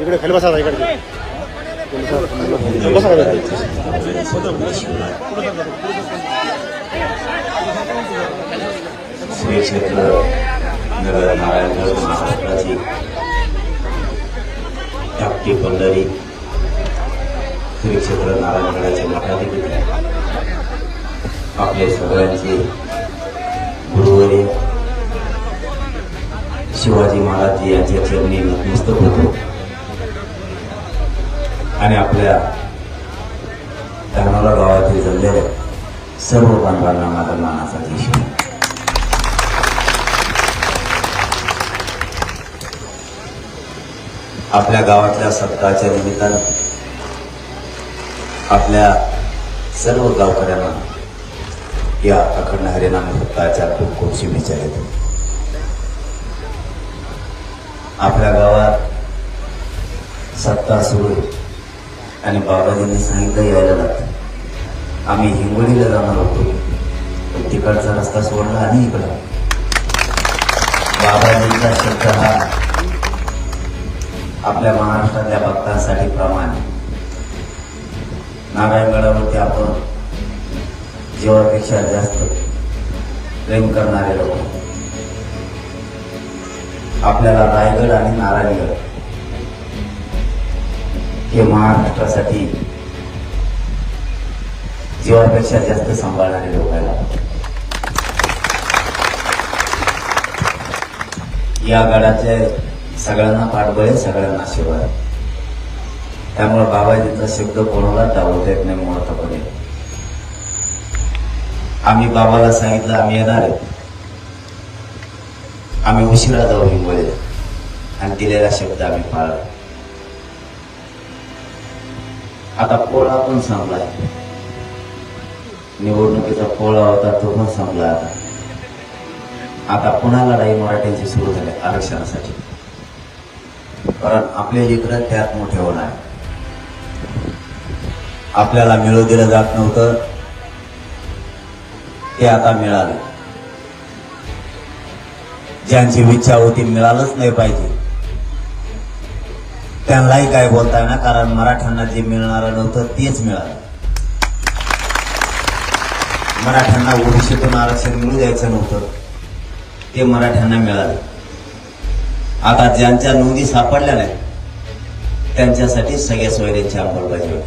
इकडे खाली बसा इकडे बसा श्री क्षेत्र धाकटी पंढरी श्री क्षेत्र नारायणगडाचे मठाधिपती आपले सगळ्यांचे गुरुवर्य शिवाजी महाराज यांच्या चरणी नतमस्तक होतो आणि आपल्या धानोरा गावातील जमलेल्या सर्व बांधवांना माझा मानाचा देश आपल्या गावातल्या सप्ताहाच्या निमित्तानं आपल्या सर्व गावकऱ्यांना या अखंड हरिनाम सप्ताहाच्या खूप खूप शुभेच्छा देतो आपल्या गावात सत्ता सुरू आणि बाबाजींनी सांगितलं यायला लागतं. आम्ही हिंगोलीला जाणार होतो. तिकडचा रस्ता सोडला आणि इकडं. बाबाजींचा शब्द हा आपल्या महाराष्ट्रातल्या भक्तांसाठी प्रमाण नारायणगडावरती आपण जीवापेक्षा जास्त प्रेम करणारे लोक आपल्याला रायगड आणि नारायणगड हे महाराष्ट्रासाठी जीवापेक्षा जास्त सांभाळणारे लोक या गडाचे सगळ्यांना पाठबळ सगळ्यांना आशीर्वाद त्यामुळे बाबाजींचा शब्द कोणाला टाळता येत नाही मुळातपणे आम्ही बाबाला सांगितलं आम्ही येणार आहे. आम्ही उशिरा जाऊ हिंगोळीला आणि दिलेला शब्द आम्ही पाळला आता पोळा पण संपलाय. निवडणुकीचा पोळा होता तो पण संपला आता. आता पुन्हा लढाई मराठ्यांची सुरू झाली आरक्षणासाठी. कारण आपले इकडं त्यात मोठे होणार आपल्याला मिळू दिलं जात नव्हतं. ते आता मिळालं. ज्यांची इच्छा होती मिळालंच नाही पाहिजे. त्यांनाही काय बोलता ना कारण मराठ्यांना जे मिळणारं नव्हतं तेच मिळालं. मराठ्यांना ओबीसीतून आरक्षण मिळू द्यायचं नव्हतं ते मराठ्यांना मिळालं. आता ज्यांच्या नोंदी सापडल्या नाही त्यांच्यासाठी सगळ्या सोयऱ्यांची अंमलबजावणी.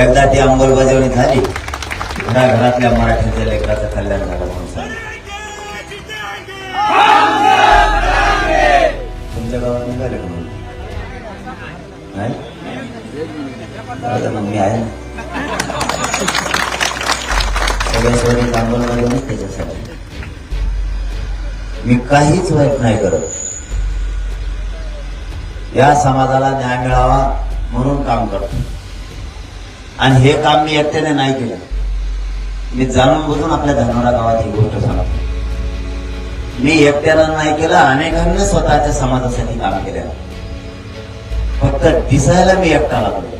एकदा ती अंमलबजावणी झाली घराघरातल्या मराठ्यांच्या लेकराचं कल्याण झालं म्हणून सांगितलं तुमच्या गावात निघाले म्हणून? नाही मग मी आहे ना सगळ्या त्याच्यासाठी मी काहीच वाईट नाही करत या समाजाला न्याय मिळावा म्हणून काम करतो. आणि हे काम मी एकट्याने नाही केलं. मी जाणून बुजून आपल्या धनोरा गावात ही गोष्ट सांगतो. मी एकट्यानं नाही केलं अनेकांनी स्वतःच्या समाजासाठी काम केलेलं. फक्त दिसायला मी एकटा लागलो.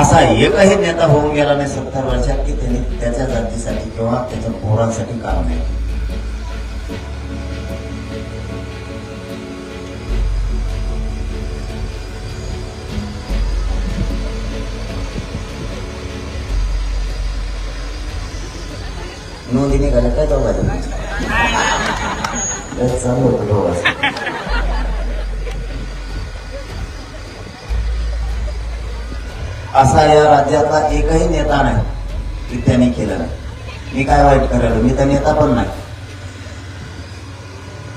असा एकही नेता होऊन गेला नाही सत्तर वर्षात की त्याने त्याच्या जातीसाठी किंवा त्याच्या पोरांसाठी काम नाही नोंदीने घाला काय जाऊ चालू होतं दोघा असा या राज्यातला एकही नेता नाही की त्यांनी केलं नाही मी काय वाईट करायला मी तर नेता पण नाही.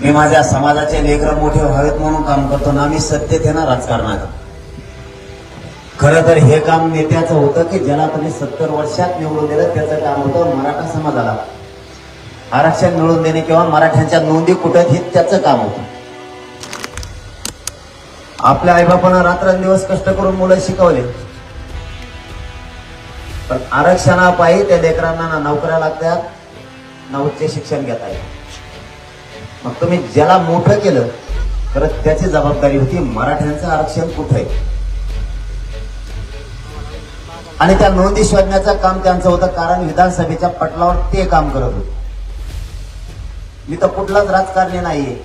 मी माझ्या समाजाचे लेकर मोठे व्हावेत म्हणून काम करतो ना मी सत्तेत आहे ना राजकारणात. खरं तर हे काम नेत्याचं होतं की ज्याला तुम्ही सत्तर वर्षात निवडून दिलं त्याचं काम होतं मराठा समाजाला. आरक्षण मिळवून देणे किंवा मराठ्यांच्या नोंदी कुठं हे त्याचं काम होतं. आपल्या आईबापानं रात्रंदिवस कष्ट करून मुलं शिकवले. पण आरक्षणापायी त्या लेकरांना ना नोकऱ्या लागतात ना उच्च शिक्षण घेता येत मग तुम्ही ज्याला मोठं केलं तर त्याची जबाबदारी होती मराठ्यांचं आरक्षण कुठं आहे आणि त्या नोंदी शोधण्याचं काम त्यांचं होतं कारण विधानसभेच्या पटलावर ते काम करत होते. मी तर कुठलाच राजकारणी नाहीये.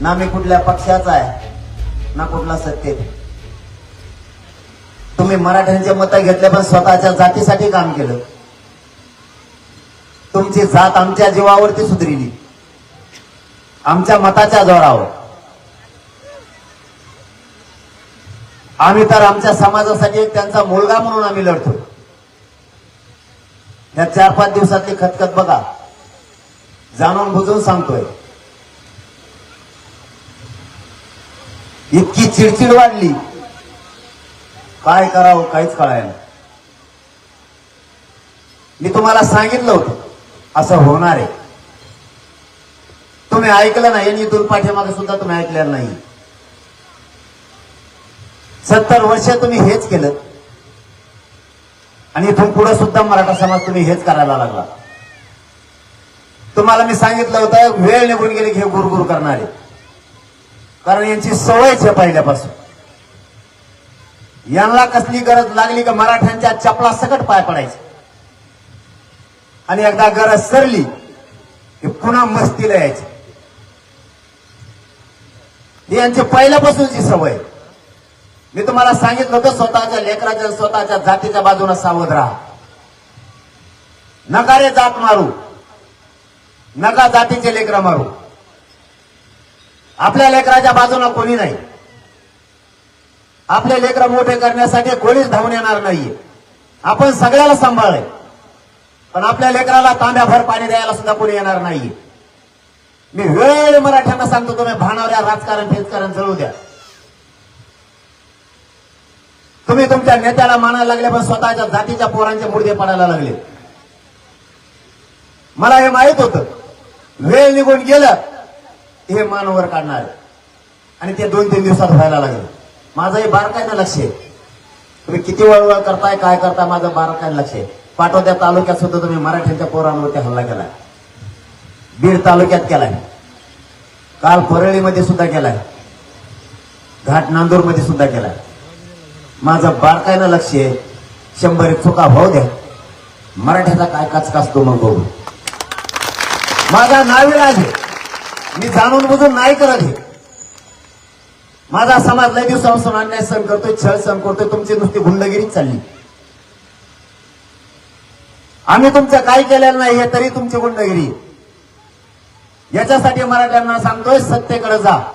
ना मी कुठल्या पक्षाचा आहे ना कुठला सत्तेत. तुम्ही मराठ्यांचे मत घेतले पण स्वतःच्या जातीसाठी काम केलं. तुमची जात आमच्या जीवावरती सुधरिली. आमच्या मताच्या जोरावर. आम्ही तर आमच्या समाजासाठी एक त्यांचा मुलगा म्हणून आम्ही लढतो. या चार पाच दिवसातली खतखत बघा. जाणून बुजून सांगतोय. इतकी चिडचिड वाढली. काय करावं काहीच कळायला. मी तुम्हाला सांगितलं होतं असं होणार आहे. तुम्ही ऐकलं नाही आणि इथून पाठीमागे सुद्धा तुम्ही ऐकलेलं नाही. सत्तर वर्ष तुम्ही हेच केलं. आणि इथून पुढे सुद्धा मराठा समाज तुम्ही हेच करायला लागला. तुम्हाला मी सांगितलं होतं वेळ निघून गेली की हे गुरगुर करणारे. कारण यांची सवयच आहे पहिल्यापासून. यांना कसली गरज लागली का मराठ्यांच्या चपला सकट पाय पडायचे? आणि एकदा गरज सरली की पुन्हा मस्तीला यायची. ही यांची पहिल्यापासूनची सवय. मी तुम्हाला सांगितलं होतं स्वतःच्या लेकराच्या स्वतःच्या जातीच्या बाजूने सावध राहा. नकारे जात मारू. नका जातीचे लेकरं मारू. आपल्या लेकराच्या बाजूला कोणी नाही. आपले लेकरं मोठे करण्यासाठी कोणीच धावून येणार नाहीये. आपण सगळ्याला सांभाळले पण आपल्या लेकराला तांब्याभर पाणी द्यायला सुद्धा कोणी येणार नाहीये. मी वेळ मराठ्यांना सांगतो तुम्ही भाणावऱ्या राजकारण फेजकारण जळू द्या. तुम्ही तुमच्या नेत्याला मानायला लागले पण स्वतःच्या जातीच्या पोरांचे मुडदे पडायला लागले. मला हे माहीत होतं. वेळ निघून गेलं हे मानवर काढणार. आणि ते दोन तीन दिवसात व्हायला लागले. माझंही बारकाईनं लक्ष आहे. तुम्ही किती वळवळ करताय काय करताय माझं बारकाईनं लक्ष आहे. पाटोद्या तालुक्यात सुद्धा तुम्ही मराठ्यांच्या पोरांवरती हल्ला केलाय. बीड तालुक्यात केलाय. काल परळीमध्ये सुद्धा केलाय. घाट नांदूरमध्ये सुद्धा केलाय. माझं बारकाईनं लक्ष आहे. शंभर एक चुका भाऊ द्या. मराठ्याचा काय काचकाच तो मग बघू. माझा नाविराज आहे. मी जाणून बुजून नाही करत हे माझा समाज लय दिवसापासून अन्याय सहन करतोय छळ सहन करतोय तुमची नुसती गुंडगिरीच चालली. आम्ही तुमचं काय केलेलं नाही हे तरी तुमची गुंडगिरी. याच्यासाठी मराठ्यांना सांगतोय सत्तेकडे जा.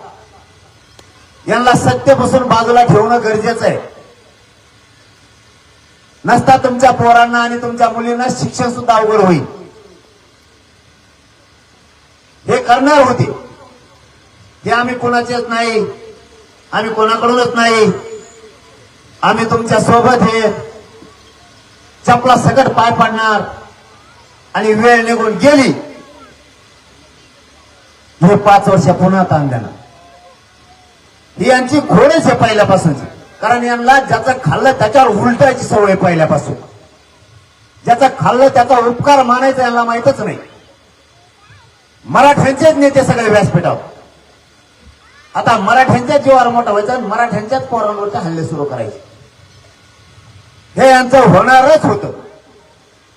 यांना सत्तेपासून बाजूला ठेवणं गरजेचं आहे. नसता तुमच्या पोरांना आणि तुमच्या मुलींना शिक्षण सुद्धा अवघड होईल. हे करणार होते. हे आम्ही कोणाचेच नाही. आम्ही कोणाकडूनच नाही. आम्ही तुमच्यासोबत हे चपला सकट पाय पाडणार आणि वेळ निघून गेली. हे पाच वर्ष पुन्हा ताण देणार ही यांची घोडेच आहे पहिल्यापासूनची. कारण यांना ज्याचं खाल्लं त्याच्यावर उलटायची सवय पहिल्यापासून. ज्याचं खाल्लं त्याचा उपकार मानायचा यांना माहितच नाही. मराठ्यांचेच नेते सगळे व्यासपीठावर. आता मराठ्यांच्या जीवावर मोठा व्हायचा आणि मराठ्यांच्याच पोरांवरचे हल्ले सुरू करायचे. हे यांचं होणारच होतं.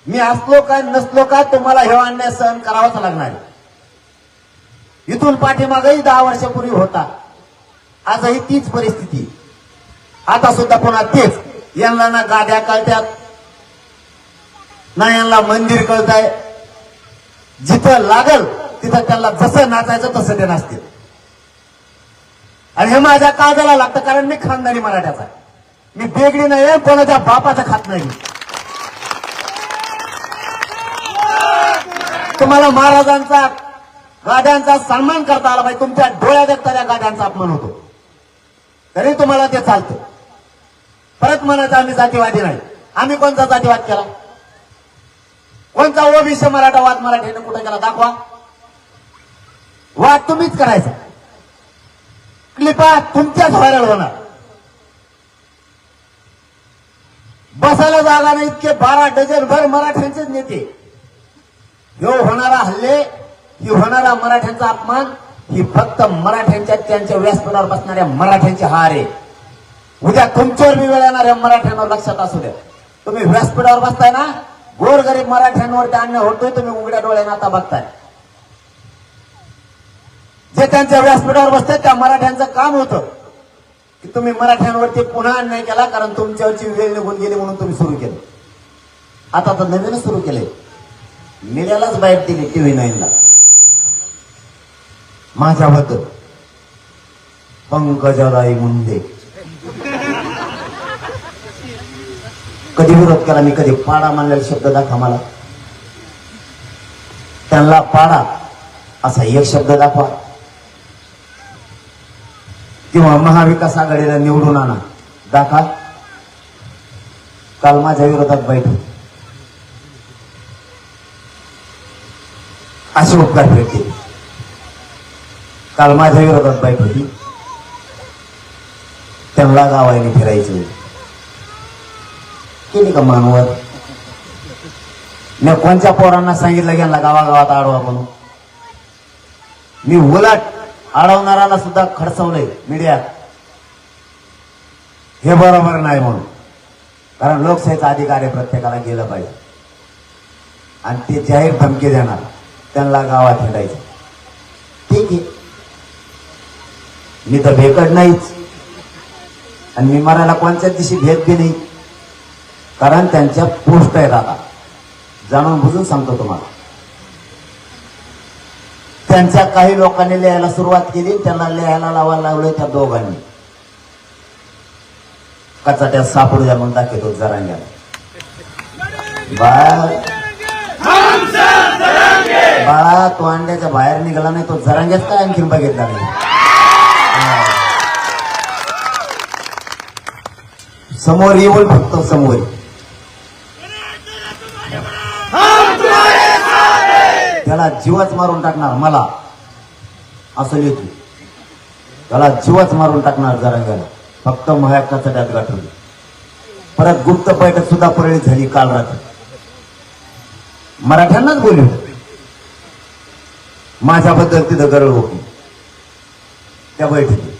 मी असलो काय नसलो काय तुम्हाला हे अन्याय सहन करावाच लागणार इथून पाठीमागही दहा वर्षापूर्वी होता. आजही तीच परिस्थिती. आता सुद्धा पुन्हा तेच. यांना ना गाद्या कळत्यात. ना यांना मंदिर कळताय. जिथं लागल तिथं त्यांना जसं नाचायचं तसं ते नाचतील. आणि हे माझ्या काळजाला लागतं कारण मी खानदानी मराठ्याचा मी बेगडी नाही आहे, कोणाच्या बापाचं खात नाही तुम्हाला महाराजांचा गाद्यांचा सन्मान करता आला पाहिजे. तुमच्या डोळ्यात त्या गाद्यांचा अपमान होतो. तरी तुम्हाला ते चालतं. परत म्हणायचं आम्ही जातीवादी नाही. आम्ही कोणता जातीवाद केला? कोणता ओबीसी मराठा वाद मराठीने कुठे केला? दाखवा. वाद तुम्हीच करायचा. क्लिपा तुमच्याच व्हायरल होणार. बसायला जागा नाही इतके बारा डझन भर मराठ्यांचेच नेते. ह्यो होणारा हल्ले ही होणारा मराठ्यांचा अपमान ही फक्त मराठ्यांच्या त्यांच्या व्यासपीठावर बसणाऱ्या मराठ्यांची हार. आहे उद्या तुमच्यावर मी वेळ येणाऱ्या मराठ्यांवर लक्षात असू द्या. तुम्ही व्यासपीठावर बसताय ना गोरगरीब मराठ्यांवर अन्याय होतोय तुम्ही उघड्या डोळ्याने आता बघताय. जे त्यांच्या व्यासपीठावर बसतात त्या मराठ्यांचं काम होतं. की तुम्ही मराठ्यांवरती पुन्हा अन्याय केला कारण तुमच्यावरची वेळ निघून गेली म्हणून तुम्ही सुरू केलं. आता तर नवीनच सुरू केले मीडियालाच बाहेर दिली टीव्ही नाईनला. माझ्याबद्दल. पंकजाताई मुंडे. कधी विरोध केला मी कधी पाडा मानलेला शब्द दाखवा मला. त्यांना पाडा असा एक शब्द दाखवा. किंवा महाविकास आघाडीला निवडून आणा. दाखा. काल माझ्या विरोधात बैठक. अशी उपकार भेटते काल. माझ्या विरोधात बैठ होती. त्यांना गावाने फिरायचे. केली का मानवर मी कोणत्या पोरांना सांगितलं गेला गावागावात आडवा म्हणून मी उलट अडवणाऱ्याला सुद्धा खडसवलंय मीडियात हे बरोबर नाही म्हणून. कारण लोकशाहीचा अधिकार आहे प्रत्येकाला गेलं पाहिजे. आणि ते जाहीर धमकी देणार त्यांना गावात हिंडायचं. ठीक आहे. मी तर भेकड नाहीच. आणि मी मरायला कोणत्याच दिवशी भेद बी नाही. कारण त्यांच्या पोस्ट आहेत आता. जाणून बुजून सांगतो तुम्हाला. त्यांच्या काही लोकांनी लिहायला सुरुवात केली त्यांना लिहायला लावायला लावलं त्या दोघांनी. कचाट्यात सापडू द्या म्हणून दाखवतो जरांग्याला. बाळा. बाळा तो अंड्याच्या बाहेर निघाला नाही तो जरांग्यात काय आणखीन बघितला नाही? समोर येऊन फक्त समोर. त्याला जीवाच मारून टाकणार मला. असं लिहितो त्याला जीवाच मारून टाकणार जरांग्याला. फक्त महाकाचा त्यात गाठवली परत गुप्त बैठक सुद्धा परळी झाली काल रात्री. मराठ्यांनाच बोलू माझ्याबद्दल तिथं गरळ होती. त्या बैठकीत.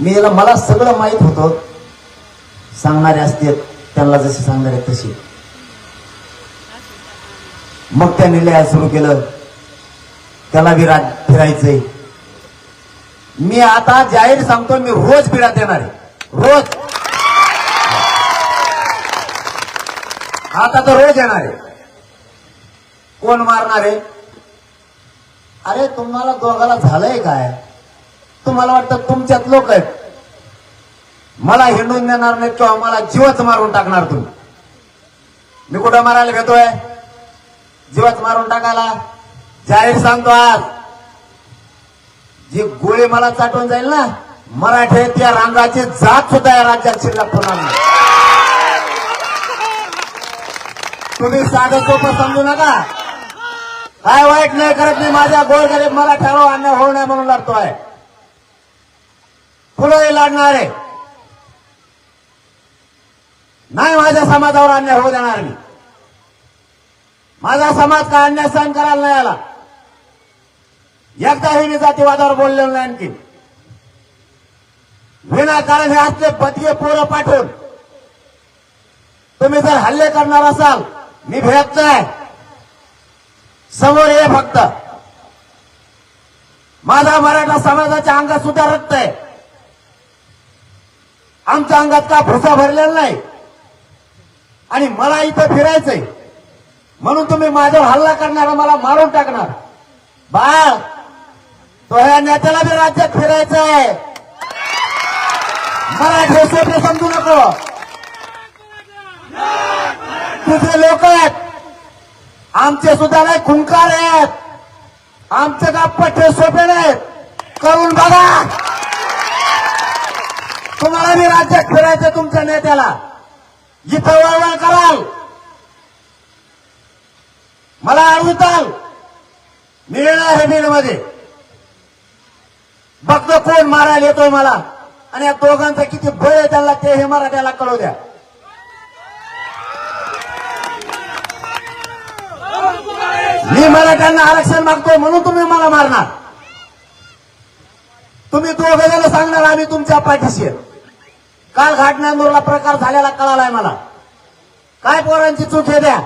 मी याला मला सगळं माहीत होतं. सांगणारे असते त्यांना जसे सांगणारे तसे मग त्याने लिहायला सुरू केलं. त्याला बी राज फिरायचंय मी आता जाहीर सांगतो मी रोज बिडात येणार आहे. रोज. आता तर रोज येणार आहे. कोण मारणार आहे? अरे तुम्हाला दोघाला झालंय काय? तुम्हाला वाटतं तुमच्यात लोक आहेत. मला हिंडून देणार नाही किंवा मला जीवच मारून टाकणार तुम्ही. मी कुठं मारायला घेतोय? जीवच मारून टाकायला. जाहीर सांगतो आज जी गोळी मला चाटून जाईल ना मराठे त्या रांगाची जात सुद्धा या राज्यात शिल्लक होणार नाही. तुम्ही साधं सोपं समजू नका. काय वाईट नाही करत मी माझ्या गोळ गरीब मला ठरव अन्याय होऊ नये म्हणून लढतोय. फुलंही लढणार आहे. नाही माझ्या समाजावर अन्याय होऊ देणार मी. माझा समाज काय अन्याय सहन करायला नाही आला? एकदाही मी जातीवादावर बोललेलो नाही आणखी. विनाकारण हे असले पतिये पोरं पाठवून तुम्ही जर हल्ले करणार असाल मी भेट नाही. समोर ये फक्त. माझा मराठा समाजाच्या अंगात सुद्धा रक्त आहे. आमच्या अंगात का भुसा भरलेला नाही? आणि मला इथं फिरायचंय. म्हणून तुम्ही माझ्यावर हल्ला करणार मला मारून टाकणार. बाळ तो ह्या नेत्याला बी राज्यात फिरायचंय मराठी सोपे समजू नको. तुझे लोक आहेत. आमचे सुद्धा नाही खुंकार आहेत. आमचे गप्प पठ्ठे सोपे नाहीत. करून बघा. तुम्हाला मी राज्यात फिरायचं तुमच्या नेत्याला. इथं वळवळ कराल. मला अडवताल मिळणार येणार आहे बीडमध्ये बघतो कोण मारायला येतोय मला. आणि या दोघांचा किती बळ आहे त्यांना ते हे मराठ्याला कळू द्या. मी मराठ्यांना आरक्षण मागतोय म्हणून तुम्ही मला मारणार. तुम्ही दोघे जण सांगणार आम्ही तुमच्या पाठीशी काल घाटनांदूरला प्रकार झालेला कळालाय मला. काय पोरांची चूक हे द्या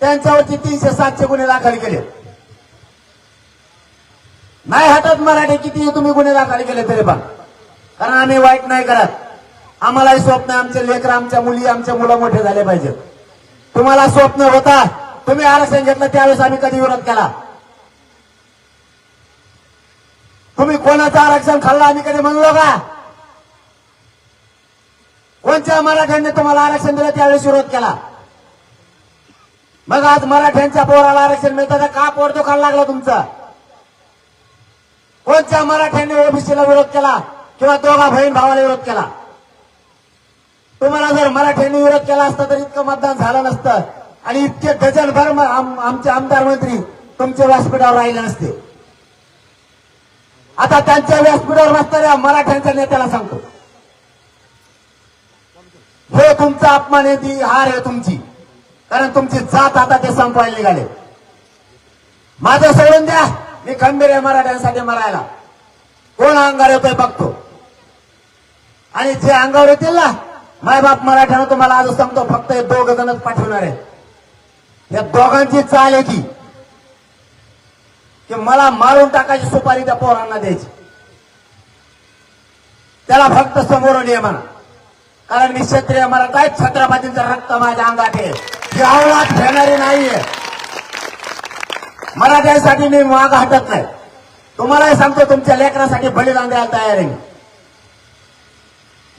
त्यांच्यावरती तीनशे सातशे गुन्हे दाखल केले. नाही हटत मराठी किती तुम्ही गुन्हे दाखल केले तरी पण. कारण आम्ही वाईट नाही करत. आम्हालाही स्वप्न आहे, आमचे लेकर आमच्या मुली आमच्या मुलं मोठे झाले पाहिजेत. तुम्हाला स्वप्न होता. तुम्ही आरक्षण घेतलं त्यावेळेस आम्ही कधी विरोध केला? तुम्ही कोणाचं आरक्षण खाल्लं आम्ही कधी म्हणलो का? कोणत्या मराठ्यांनी तुम्हाला आरक्षण दिलं त्यावेळेस विरोध केला? मग आज मराठ्यांच्या पोराला आरक्षण मिळतं तर का पोर तो लागला तुमचा? कोणत्या मराठ्यांनी ओबीसीला विरोध केला किंवा दोघा बहीण भावाला विरोध केला? तुम्हाला जर मराठ्यांनी विरोध केला असता तर इतकं मतदान झालं नसतं आणि इतके डझनभर आमचे आमदार मंत्री तुमच्या व्यासपीठावर राहिले नसते. आता त्यांच्या व्यासपीठावर बसणाऱ्या मराठ्यांच्या नेत्याला सांगतो. हे तुमचा अपमान आहे ती हार आहे तुमची. कारण तुमची जात आता ते संपवायला निघाले. माझं सोडून द्या. मी खंबीर आहे मराठ्यांसाठी मरायला. कोण अंगावर येतोय बघतो. आणि जे अंगावर येतील ना मायबाप मराठ्यानं तुम्हाला आज सांगतो फक्त हे दोघ जणच पाठवणार आहे या दोघांची चाल आहे की की मला मारून टाकायची सुपारी त्या पोरांना द्यायची. त्याला फक्त समोरून ये म्हणा कारण मी क्षत्रिय मराठा आहे छत्रपतींचं रक्त माझ्या अंगात आहे. ही घेणारी नाहीये. मराठ्यांसाठी मी माग हटत नाही. तुम्हालाही सांगतो तुमच्या लेकरासाठी बलिदान द्यायला तयार आहे मी.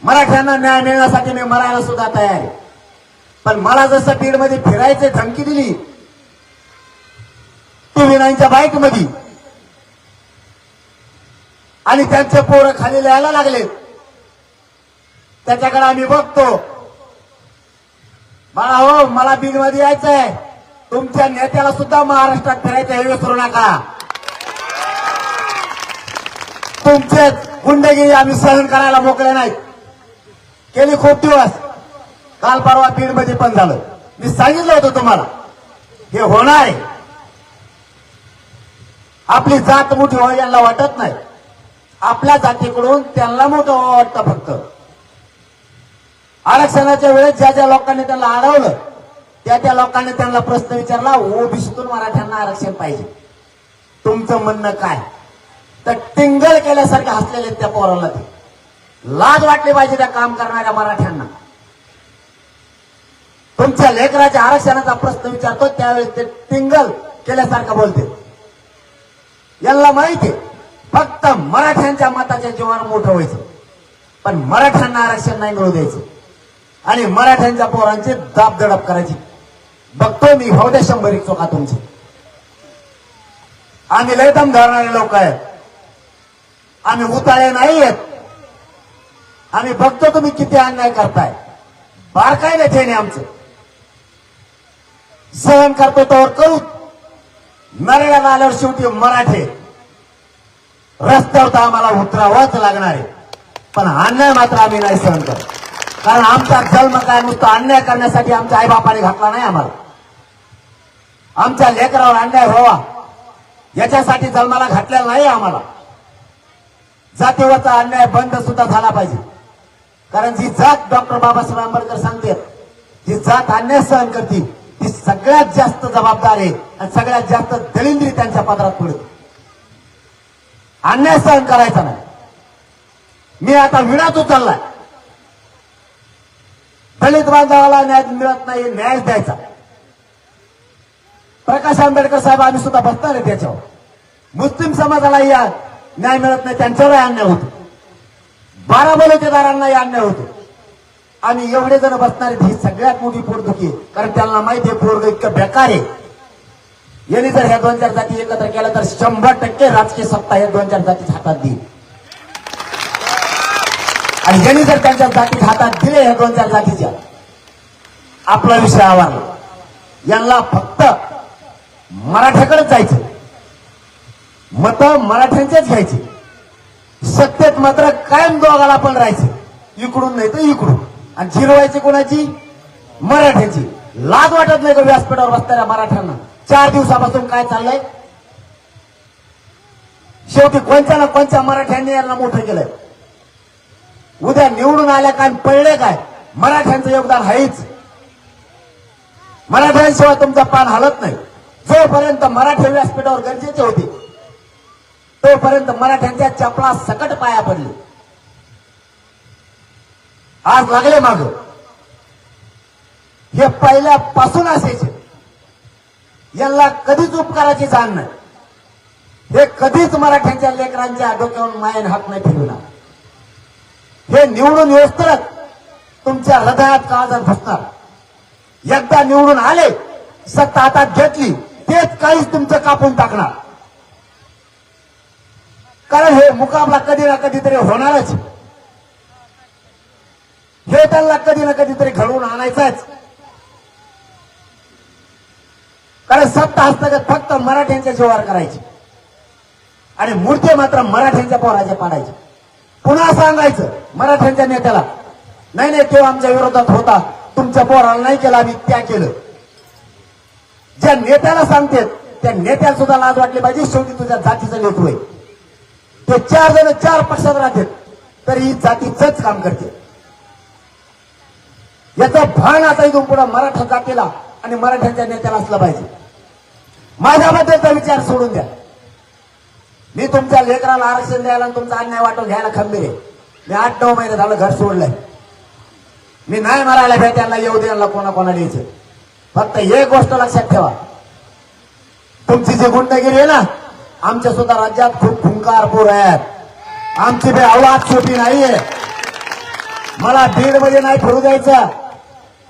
मराठ्यांना न्याय मिळण्यासाठी मी मरायला सुद्धा तयार आहे. पण मला जसं बीडमध्ये फिरायची धमकी दिली टीव्ही नाईनच्या बाईकमध्ये आणि त्यांचे पोरं खाली लिहायला लागले. त्याच्याकडे आम्ही बघतो बाळा हो मला बीडमध्ये यायचंय. तुमच्या नेत्याला सुद्धा महाराष्ट्रात फिरायचं हे विसरू नका. तुमचे गुंडगिरी आम्ही सहन करायला मोकळे नाहीत. केली खूप दिवस. काल परवा बीडमध्ये पण झालं. मी सांगितलं होतं तुम्हाला. हे होणार आहे. आपली जात मोठी व्हावी यांना वाटत नाही. आपल्या जातीकडून त्यांना मोठं व्हावं वाटतं फक्त. आरक्षणाच्या वेळेस ज्या ज्या लोकांनी त्यांना अडवलं त्या त्या लोकांनी त्यांना प्रश्न विचारला ओबीसीतून मराठ्यांना आरक्षण पाहिजे. तुमचं म्हणणं काय? तर टिंगल केल्यासारखे हसलेले त्या पोराला ते. लाज वाटली पाहिजे त्या काम करणाऱ्या मराठ्यांना. तुमच्या लेकराच्या आरक्षणाचा प्रश्न विचारतो त्यावेळेस ते टिंगल केल्यासारखं बोलते. यांना माहिती आहे फक्त मराठ्यांच्या मताच्या जीवावर मोठं व्हायचं. पण मराठ्यांना आरक्षण नाही मिळू द्यायचं. आणि मराठ्यांच्या पोरांची दाब दडप करायची. बघतो मी हो भाऊ द्या शंभर एक चोका तुमची. आम्ही लय दम धरणारे लोक आहेत. आम्ही उताळे नाही आहेत. आम्ही बघतो तुम्ही किती अन्याय करताय. बारकाय ठेणे आमचं. सहन करतो तोवर करू. नरेला आल्यावर शेवटी मराठे. रस्त्यावर तर आम्हाला उतरावाच लागणार आहे. पण अन्याय मात्र आम्ही नाही सहन करत. कारण आमचा जन्म काय नुसतं अन्याय करण्यासाठी आमच्या आईबापाने घातला नाही आम्हाला. आमच्या लेकरावर अन्याय व्हावा. याच्यासाठी जन्माला घातलेला नाही आम्हाला. जातीवरचा अन्याय बंद सुद्धा झाला पाहिजे. कारण जी जात डॉक्टर बाबासाहेब आंबेडकर सांगते जी जात अन्याय सहन करते ती सगळ्यात जास्त जबाबदार आहे आणि सगळ्यात जास्त दलिंद्री त्यांच्या पदरात पडते. अन्याय सहन करायचा नाही. मी आता विडाच उचललाय दलित बांधवाला न्याय मिळत नाही न्याय द्यायचा. प्रकाश आंबेडकर साहेब आम्ही सुद्धा बसणार आहे त्याच्यावर. मुस्लिम समाजाला या न्याय मिळत नाही त्यांच्यावरही अन्याय होतो. बारा अन्याय होतो. आम्ही एवढे जण बसणार आहेत ही सगळ्यात मोठी पोटदुखी आहे. कारण त्यांना माहिती आहे पोरग इतकं बेकार आहे. यांनी जर ह्या दोन चार जाती एकत्र केल्या तर शंभर टक्के राजकीय सत्ता या दोन चार जाती हातात देईल. आणि यांनी जर त्यांच्या जातीत हातात दिले ह्या दोन चार जातीच्या आपला विषय आवारला यांना फक्त मराठ्याकडेच जायचं. मत मराठ्यांचेच घ्यायचे. सत्तेत मात्र कायम दोघाला पण राहायचे. इकडून नाही तर इकडून. आणि जिरवायची कोणाची? मराठ्याची. लाज वाटत नाही का व्यासपीठावर बसणाऱ्या मराठ्यांना? चार दिवसापासून काय चाललंय? शेवटी कोणत्या ना कोणत्या मराठ्यांनी यांना मोठं केलंय? उद्या निवडून आल्या काय पडले काय? मराठ्यांचं योगदान आहेच मराठ्यांशिवाय तुमचा पान हलत नाही. जोपर्यंत मराठी व्यासपीठावर गरजेचे होते तोपर्यंत मराठ्यांच्या चपला सकट पाया पडले. आज लागले माग. हे पहिल्यापासून असायचे. यांना कधीच उपकाराची जाण नाही. हे कधीच मराठ्यांच्या लेकरांच्या डोक्यावरून मायन हात नाही फिरवणार हे निवडून व्यवस्थित तुमच्या हृदयात काळजात घुसणार एकदा निवडून आले सत्ता हातात घेतली तेच काहीच तुमचं कापून टाकणार. कारण हे मुकाबला कधी ना कधीतरी होणारच. हे त्यांना कधी ना कधीतरी घडवून आणायचंच. कारण सत्ता हस्तगत फक्त मराठ्यांच्या जीवावर करायची. आणि मूर्ती मात्र मराठ्यांच्या पोराचे पाडायचे. पुन्हा सांगायचं मराठ्यांच्या नेत्याला नाही नाही तो आमच्या विरोधात होता. तुमच्या पोराला नाही केला आम्ही त्या केलं. ज्या नेत्याला सांगते त्या नेत्याला सुद्धा लाज वाटली पाहिजे शेवटी तुझ्या जातीचं नेतृत्व आहे. ते चार जण चार पक्षात राहतात तर ही जातीच काम करते. याचं भान आता इथून पुढे मराठा जातीला आणि मराठ्यांच्या नेत्याला असलं पाहिजे. माझ्याबद्दलचा विचार सोडून द्या. मी तुमच्या लेकराला आरक्षण द्यायला आणि तुमचा अन्याय वाटून घ्यायला खंबीर आहे. मी आठ नऊ महिने झालं घर सोडलंय. मी नाही मारायला भेटायला येऊ द्यायला कोणा कोणा द्यायचं फक्त एक गोष्ट लक्षात ठेवा. तुमची जी गुंडगिरी आहे ना आमच्या सुद्धा राज्यात खूप खुंकार पूर आहेत. आमची बी आवाज छोटी नाहीये. मला बीडमध्ये नाही फिरू द्यायचं.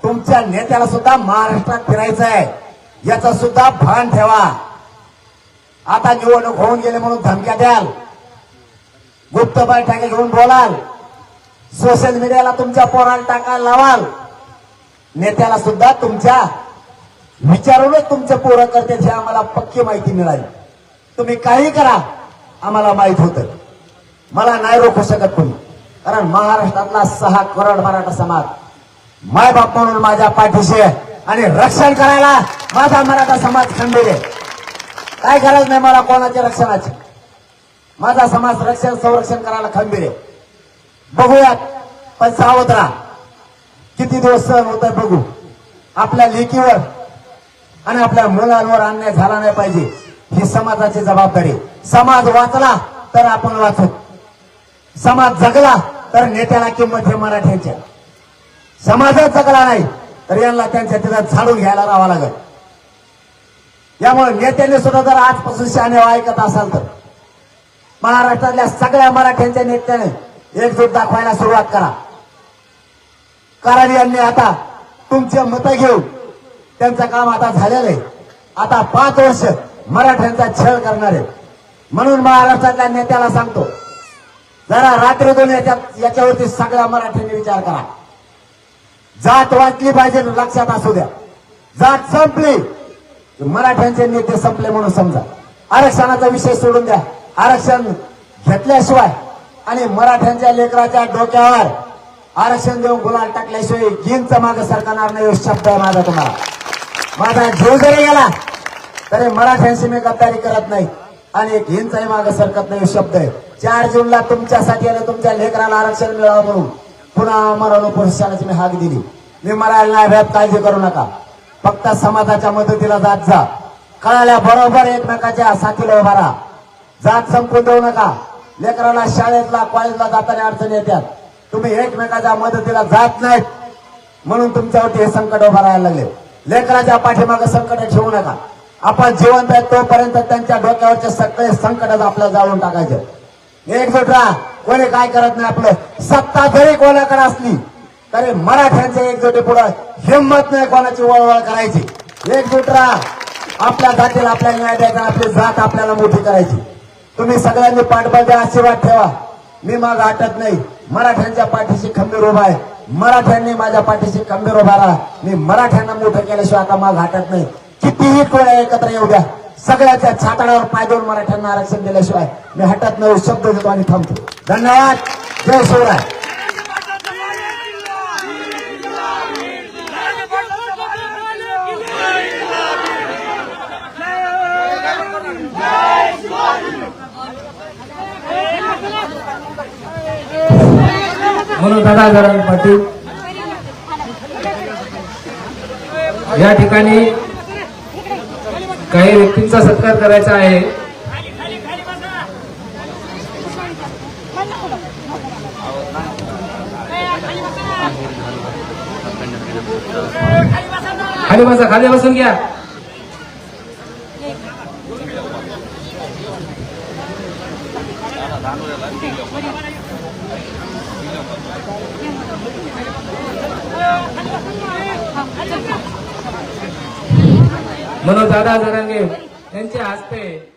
तुमच्या नेत्याला सुद्धा महाराष्ट्रात फिरायचं आहे याचा सुद्धा भान ठेवा. आता निवडणूक होऊन गेले म्हणून धमक्या द्याल. गुप्त बैठकी घेऊन बोलाल. सोशल मीडियाला तुमच्या पोराला टाकायला लावाल. नेत्याला सुद्धा तुमच्या विचारूनच तुमचं पोरं करते हे आम्हाला पक्की माहिती मिळाली. तुम्ही काही करा आम्हाला माहीत होतं. मला नाही रोखू शकत तुम्ही कारण महाराष्ट्रातला सहा करोड मराठा समाज मायबाप म्हणून माझ्या पाठीशी आणि रक्षण करायला माझा मराठा समाज खंबीर आहे. काय गरज नाही मला कोणाच्या रक्षणाची. माझा समाज रक्षण संरक्षण करायला खंबीर आहे. बघूयात पण सावध राहा. किती दिवस सहन होत बघू. आपल्या लेकीवर आणि आपल्या मुलांवर अन्याय झाला नाही पाहिजे ही समाजाची जबाबदारी. समाज वाचला तर आपण वाचू. समाज जगला तर नेत्याला किंमत हे मराठ्यांच्या समाजच जगला नाही तर यांना त्यांच्या तिथं झाडून घ्यायला राहावं लागेल. यामुळे नेत्याने सुद्धा जर आजपासून शाने ऐकत असाल तर. महाराष्ट्रातल्या सगळ्या मराठ्यांच्या नेत्याने एकजूट दाखवायला सुरुवात करा. कारण यांनी आता तुमचे मत घेऊन त्यांचं काम आता झालेलं आहे. आता पाच वर्ष मराठ्यांचा छळ करणार. आहे म्हणून महाराष्ट्रातल्या नेत्याला सांगतो जरा रात्रीतून याच्यात याच्यावरती सगळ्या मराठ्यांनी विचार करा. जात वाचली पाहिजे लक्षात असू द्या. जात संपली मराठ्यांचे नेते संपले म्हणून समजा. आरक्षणाचा विषय सोडून द्या. आरक्षण घेतल्याशिवाय आणि मराठ्यांच्या लेकराच्या डोक्यावर आरक्षण देऊन गुलाल टाकल्याशिवाय जीनचं माग सरकारणार नाही शब्द आहे माझा तुम्हाला. माझा जीव जरी गेला तरी मराठ्यांशी मी गद्दारी करत नाही आणि एक हिंचाही माग सरकत नाही शब्द आहे. चार जूनला तुमच्यासाठी आणि तुमच्या लेकराला आरक्षण मिळावं म्हणून पुन्हा मरण पुरुषाची मी हाक दिली. मी मरायला नाही काळजी करू नका. फक्त समाजाच्या मदतीला जात जा. कळाल्या बरोबर एकमेकाच्या साथीला उभा राहा. जात संपून देऊ नका. लेकराला शाळेतला कॉलेजला जाताना अडचणी येतात. तुम्ही एकमेकाच्या मदतीला जात नाहीत. म्हणून तुमच्यावरती हे संकट उभा राहायला लागले. लेकराच्या पाठीमागे संकट ठेवू नका. आपण जिवंत आहे तोपर्यंत त्यांच्या डोक्यावरचे सगळे संकटच आपल्याला जाळून टाकायचे. एकजूट राहा. कोणी काय करत नाही आपलं. सत्ता जरी कोणाकडे असली तरी मराठ्यांच्या एकजुटी पुढं हिंमत नाही कोणाची वळवळ करायची. एकजूट राहा. आपल्या जातीला आपल्याला न्याय द्यायचा आपली जात आपल्याला मोठी करायची. तुम्ही सगळ्यांनी पाठबळ द्या आशीर्वाद ठेवा. मी माग हटत नाही. मराठ्यांच्या पाठीशी खंबीर उभा आहे. मराठ्यांनी माझ्या पाठीशी खंबीर उभा राहा. मी मराठ्यांना मोठं केल्याशिवाय आता माग हटत नाही. कितीही टोळ्या एकत्र येऊ द्या. सगळ्याच्या छाताडावर पाय देऊन मराठ्यांना आरक्षण दिल्याशिवाय मी हटत नाही शब्द देतो आणि थांबतो. धन्यवाद. जय शिवराय. म्हणून दादा जरा पाटील. या ठिकाणी काही व्यक्तींचा सत्कार करायचा आहे. खाली बसा खाली बसून घ्या. म्हणून दादा जरांगे. यांच्या हस्ते